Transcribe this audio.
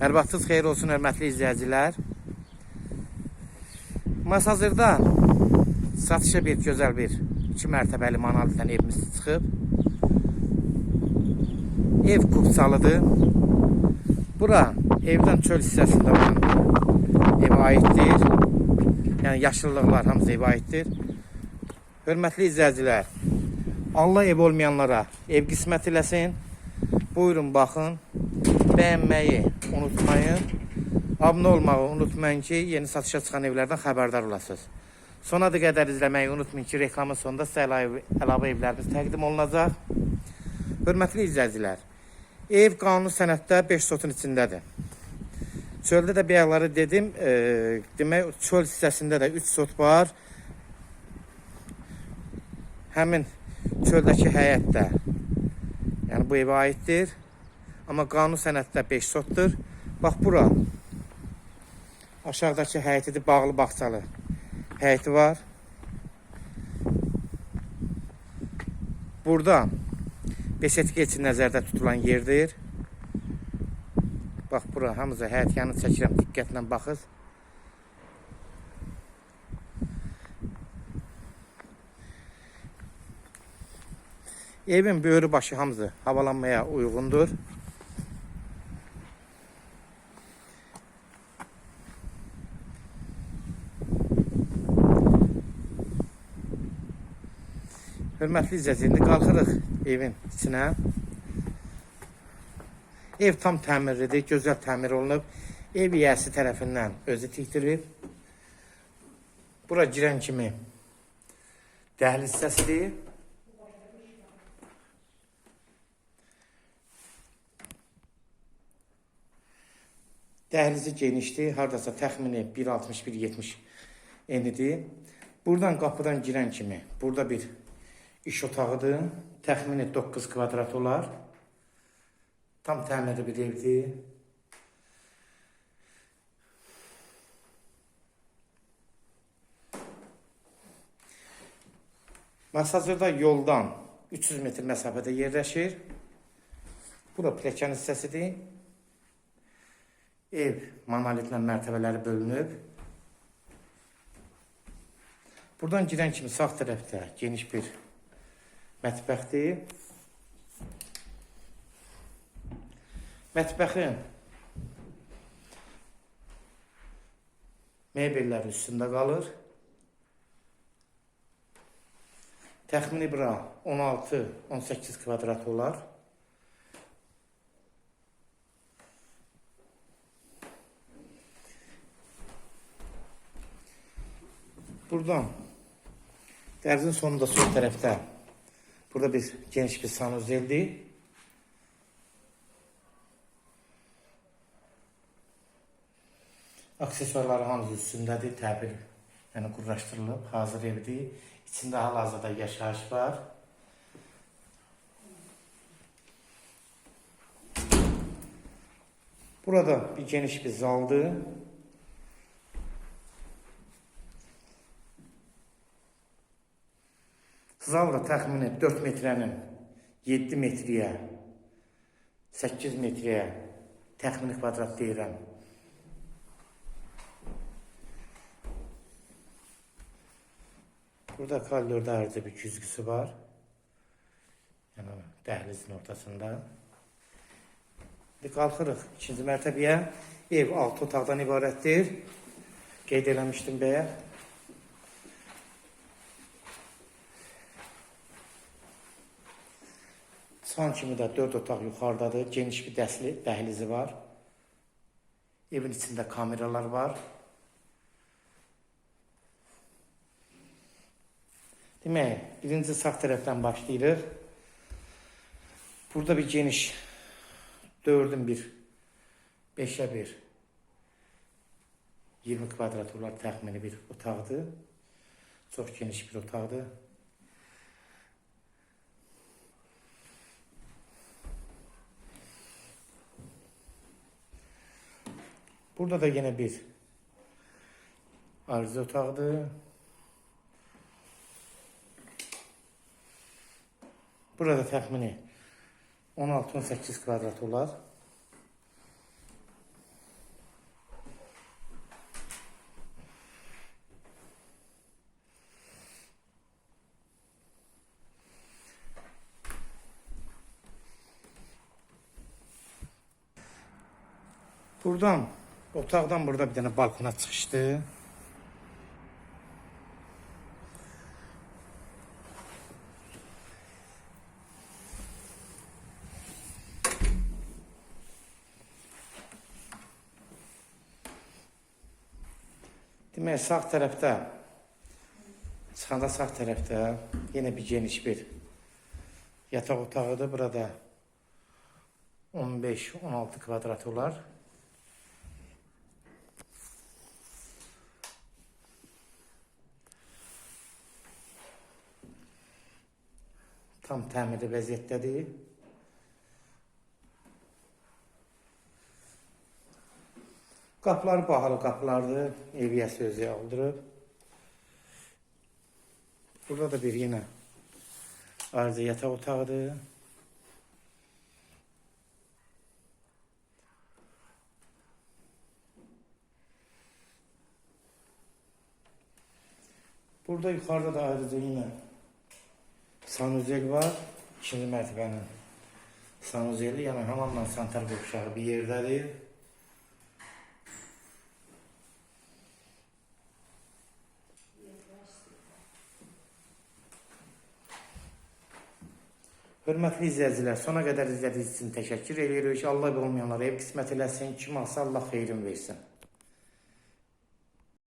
Hər vaxtınız xeyir olsun, hörmətli izləyicilər. Mas hazırda satışa bir gözəl bir iki mərtəbəli manaldan evimiz çıxıb. Ev kupsalıdır. Bura evdən çöl hissəsində olan evə aiddir. Yəni yaşıllıqlar hamısı evə aiddir. Hörmətli izləyicilər, Allah ev olmayanlara ev qismət eləsin. Buyurun baxın. Bəyənməyi unutmayın. Abunə olmağı unutmayın ki, yeni satışa çıxan evlərdən xəbərdar olasınız. Sona qədər izləməyi unutmayın ki, reklamın sonunda sizə əlavə, evlərimiz təqdim olunacaq. Hörmətli izləyicilər, ev qanun sənəddə 5 sotun içindədir. Çöldə də bayaqları dedim, e, demək çöl hissəsində də 3 sot var. Həmin çöldəki həyətdə, yəni bu evə aiddir. Amma qanun sənəddə 5 sotdur. Bax bura. Aşağıdakı həyətidir, bağlı bağçalı. Həyəti var. Burada beşetki üçün nəzərdə tutulan yerdir. Bax bura hamısı həyət yanı çəkirəm, diqqətlə baxız. Evin böyrü başı hamısı havalanmaya uyğundur. Hörmətli izləyicilər, indi qalxırıq evin içinə. Ev tam təmirlidir, gözəl təmir olunub. Ev yiyəsi tərəfindən özü tikdirib. Bura girən kimi dəhliz hissəsidir. Dəhlizi genişdir, hardasa təxmini 1.60-1.70 enidir. Buradan qapıdan girən kimi burada bir iş otağıdır. Təxmini 9 kvadrat olar. Tam təmirli bir evdir. Masajırda yoldan 300 metr məsafədə yerləşir. Bura pilləkən hissəsidir. Ev monolitlə mərtəbələri bölünüb. Buradan girən kimi sağ tərəfdə geniş bir mətbəxdir. Mətbəxin mebellər üstündə qalır. Təxmini bura 16-18 kvadrat olar. Buradan dərzin sonunda sol tərəfdə burada bir geniş bir sanuzeldir. Aksesuarları hamısı üstündədir, təbir yəni qurlaşdırılıb, hazır evdir. İçində hal-hazırda yaşayış var. Burada bir geniş bir zaldır. Zal da təxmini 4 metrənin 7 metriyə, 8 metriyə təxmini kvadrat deyirəm. Burada koridorda ayrıca bir güzgüsü var. Yəni dəhlizin ortasında. İndi qalxırıq ikinci mərtəbəyə. Ev 6 otaqdan ibarətdir. Qeyd eləmişdim bayaq. Çıxan kimi də 4 otaq yuxarıdadır. Geniş bir dəsli, dəhlizi var. Evin içində kameralar var. Demək, birinci sağ tərəfdən başlayırıq. Burada bir geniş 4-ün bir 5'ə 1 20 kvadrat olar təxmini bir otaqdır. Çox geniş bir otaqdır. Burada da yine bir arıza otağıdır. Burada təxmini 16-18 kvadrat olar. Buradan otaqdan burada bir dənə balkona çıxışdı. Demək, sağ tərəfdə, çıxanda sağ tərəfdə yenə bir geniş bir yataq otağıdır. Burada 15-16 kvadrat olar. Tam təmirli vəziyyətdədir. Qapıları bahalı qapılardır. Eviyyəsi özü aldırıb. Burada da bir yenə ayrıca yataq otağıdır. Burada yukarıda da ayrıca yine sanuzel var. İkinci mərtəbənin sanuzeli, yəni hamamla santar qovşağı bir yerdədir. Hörmətli izləyicilər, sona qədər izlədiyiniz üçün təşəkkür edirik. Allah olmayanlara ev qismət eləsin, kim alsa Allah xeyrin versin.